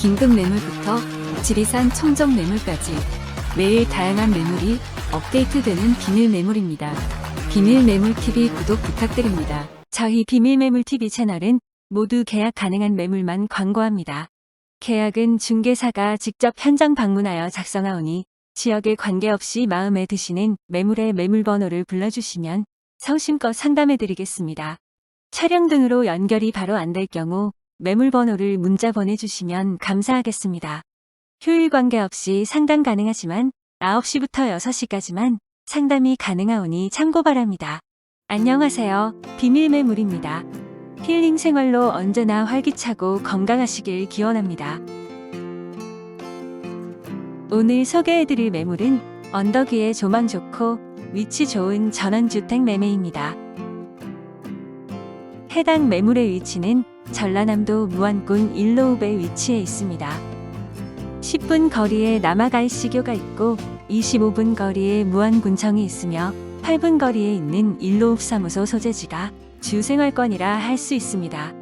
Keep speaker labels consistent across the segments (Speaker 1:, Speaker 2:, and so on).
Speaker 1: 긴급 매물부터 지리산 청정 매물까지 매일 다양한 매물이 업데이트되는 비밀 매물입니다. 비밀 매물 TV 구독 부탁드립니다. 저희 비밀 매물 TV 채널은 모두 계약 가능한 매물만 광고합니다. 계약은 중개사가 직접 현장 방문하여 작성하오니 지역에 관계없이 마음에 드시는 매물의 매물 번호를 불러주시면 성심껏 상담해드리겠습니다. 촬영 등으로 연결이 바로 안 될 경우 매물 번호를 문자 보내주시면 감사하겠습니다. 휴일 관계없이 상담 가능하지만 9시부터 6시까지만 상담이 가능하오니 참고 바랍니다. 안녕하세요. 비밀 매물입니다. 힐링 생활로 언제나 활기차고 건강하시길 기원합니다. 오늘 소개해드릴 매물은 언덕 위에 조망 좋고 위치 좋은 전원주택 매매입니다. 해당 매물의 위치는 전라남도 무안군 일로읍에 위치해 있습니다. 10분 거리에 남아갈 시교가 있고 25분 거리에 무안군청이 있으며 8분 거리에 있는 일로읍 사무소 소재지가 주생활권이라 할 수 있습니다.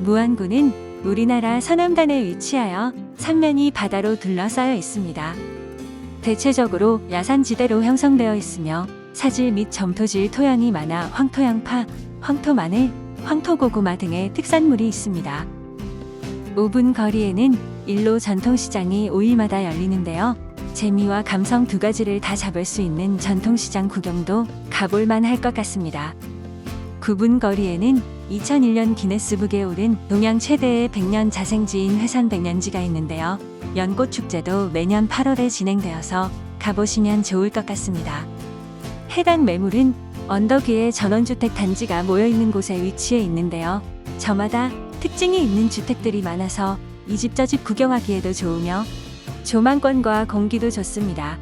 Speaker 1: 무안군은 우리나라 서남단에 위치하여 삼면이 바다로 둘러싸여 있습니다. 대체적으로 야산지대로 형성되어 있으며 사질 및 점토질 토양이 많아 황토양파, 황토마늘, 황토고구마 등의 특산물이 있습니다. 5분 거리에는 일로 전통시장이 5일마다 열리는데요. 재미와 감성 두 가지를 다 잡을 수 있는 전통시장 구경도 가볼만 할 것 같습니다. 9분 거리에는 2001년 기네스북에 오른 동양 최대의 100년 자생지인 회산 백년지가 있는데요. 연꽃 축제도 매년 8월에 진행되어서 가보시면 좋을 것 같습니다. 해당 매물은 언덕 위에 전원주택 단지가 모여 있는 곳에 위치해 있는데요. 저마다 특징이 있는 주택들이 많아서 이 집 저 집 구경하기에도 좋으며 조망권과 공기도 좋습니다.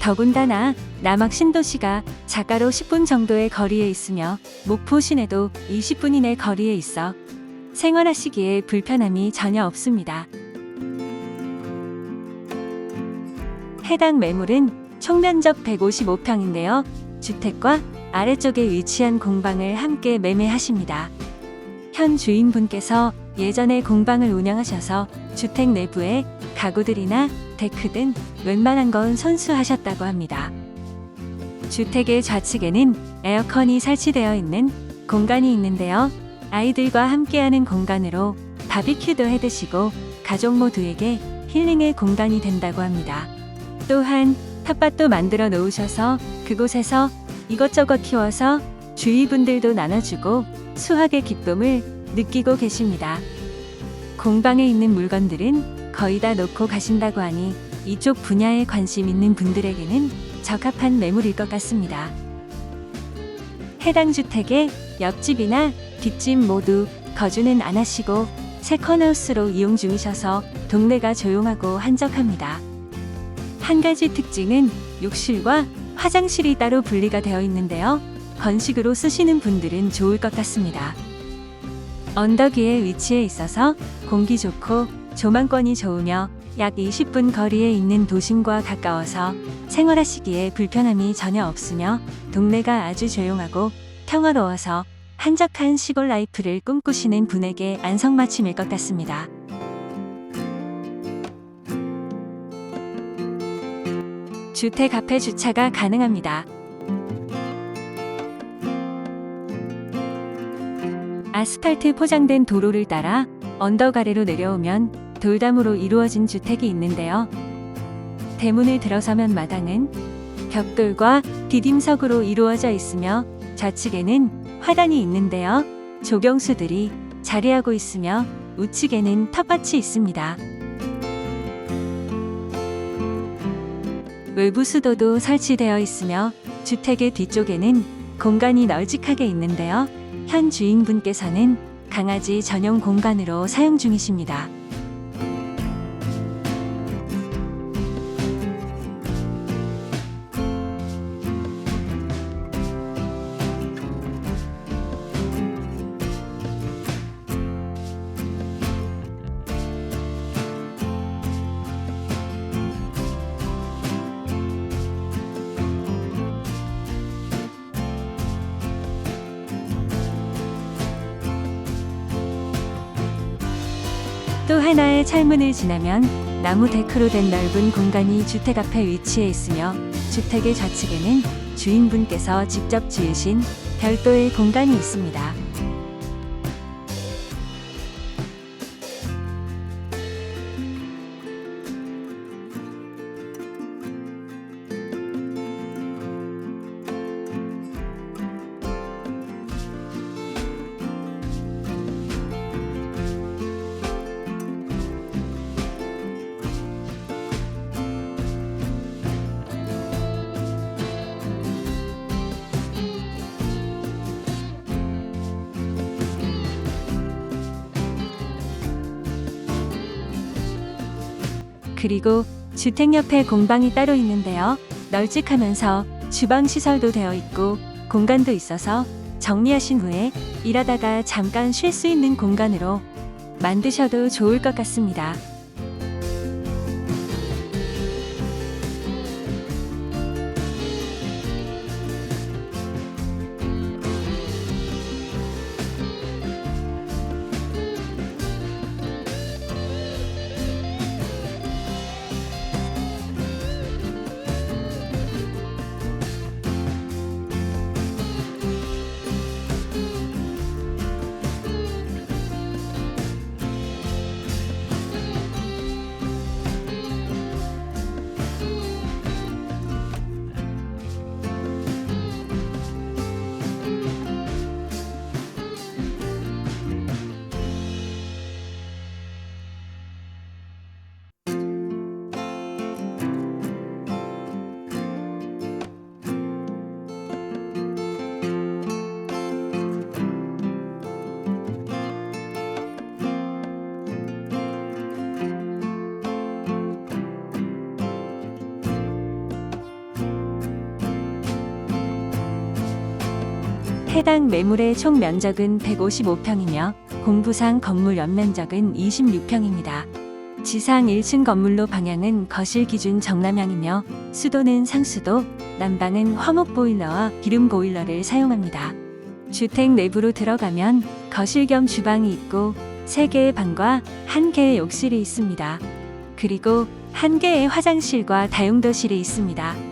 Speaker 1: 더군다나 남학 신도시가 자가로 10분 정도의 거리에 있으며 목포 시내도 20분 이내 거리에 있어 생활하시기에 불편함이 전혀 없습니다. 해당 매물은 총면적 155평인데요. 주택과 아래쪽에 위치한 공방을 함께 매매하십니다. 현 주인분께서 예전에 공방을 운영하셔서 주택 내부에 가구들이나 데크 등 웬만한 건 손수하셨다고 합니다. 주택의 좌측에는 에어컨이 설치되어 있는 공간이 있는데요. 아이들과 함께하는 공간으로 바비큐도 해 드시고 가족 모두에게 힐링의 공간이 된다고 합니다. 또한 텃밭도 만들어 놓으셔서 그곳에서 이것저것 키워서 주위 분들도 나눠주고 수확의 기쁨을 느끼고 계십니다. 공방에 있는 물건들은 거의 다 놓고 가신다고 하니 이쪽 분야에 관심 있는 분들에게는 적합한 매물일 것 같습니다. 해당 주택의 옆집이나 뒷집 모두 거주는 안 하시고 세컨하우스로 이용 중이셔서 동네가 조용하고 한적합니다. 한 가지 특징은 욕실과 화장실이 따로 분리가 되어 있는데요. 건식으로 쓰시는 분들은 좋을 것 같습니다. 언덕 위에 위치해 있어서 공기 좋고 조망권이 좋으며 약 20분 거리에 있는 도심과 가까워서 생활하시기에 불편함이 전혀 없으며 동네가 아주 조용하고 평화로워서 한적한 시골 라이프를 꿈꾸시는 분에게 안성맞춤일 것 같습니다. 주택 앞에 주차가 가능합니다. 아스팔트 포장된 도로를 따라 언덕 아래로 내려오면 돌담으로 이루어진 주택이 있는데요. 대문을 들어서면 마당은 벽돌과 디딤석으로 이루어져 있으며 좌측에는 화단이 있는데요. 조경수들이 자리하고 있으며 우측에는 텃밭이 있습니다. 외부 수도도 설치되어 있으며 주택의 뒤쪽에는 공간이 널찍하게 있는데요. 현 주인분께서는 강아지 전용 공간으로 사용 중이십니다. 또 하나의 철문을 지나면 나무 데크로 된 넓은 공간이 주택 앞에 위치해 있으며 주택의 좌측에는 주인분께서 직접 지으신 별도의 공간이 있습니다. 그리고 주택 옆에 공방이 따로 있는데요. 널찍하면서 주방 시설도 되어 있고 공간도 있어서 정리하신 후에 일하다가 잠깐 쉴 수 있는 공간으로 만드셔도 좋을 것 같습니다. 해당 매물의 총 면적은 155평이며 공부상 건물 연면적은 26평입니다. 지상 1층 건물로 방향은 거실 기준 정남향이며 수도는 상수도, 난방은 화목 보일러와 기름 보일러를 사용합니다. 주택 내부로 들어가면 거실 겸 주방이 있고 3개의 방과 1개의 욕실이 있습니다. 그리고 1개의 화장실과 다용도실이 있습니다.